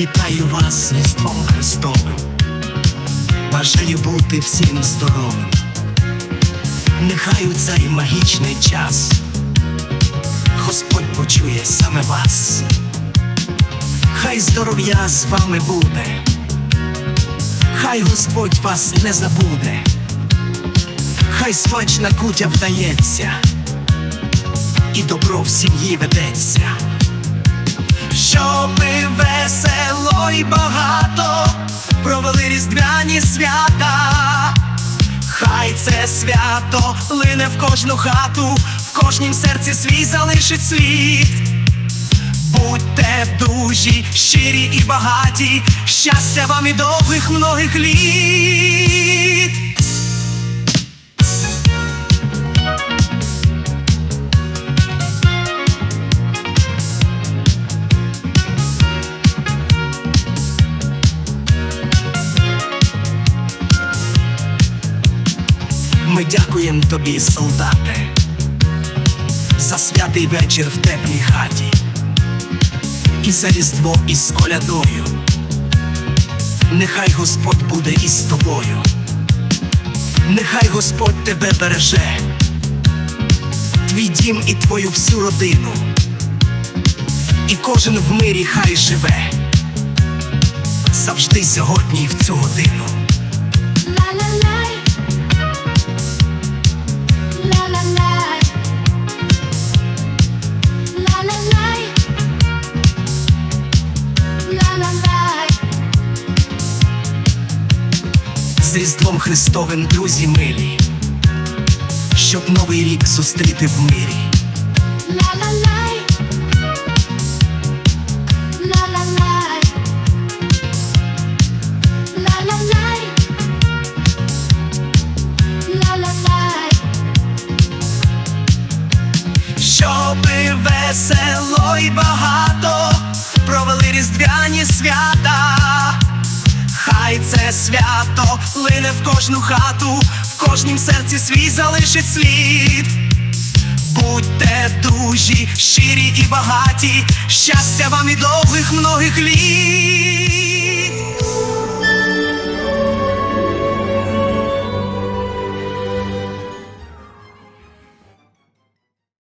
Вітаю вас з Різдвом Христовим. Бажаю бути всім здоровим. Нехай у цей магічний час Господь почує саме вас. Хай здоров'я з вами буде, хай Господь вас не забуде, хай смачна кутя вдається, і добро в сім'ї ведеться. Щоби весело й багато провели різдвяні свята. Хай це свято лине в кожну хату, в кожнім серці свій залишить слід. Будьте дужі, щирі і багаті, щастя вам і довгих многих літ. Ми дякуємо тобі, солдате, за святий вечір в теплій хаті, і за різдво із колядою. Нехай Господь буде із тобою, нехай Господь тебе береже, твій дім і твою всю родину, і кожен в мирі хай живе, завжди сьогодні і в цю годину. З Різдвом Христовим, друзі милі, щоб новий рік зустріти в мирі. La la. Щоби весело й багато провели різдвяні свята. Свято лине в кожну хату, в кожнім серці свій залишить слід. Будьте дужі, щирі і багаті, щастя вам і довгих многих літ.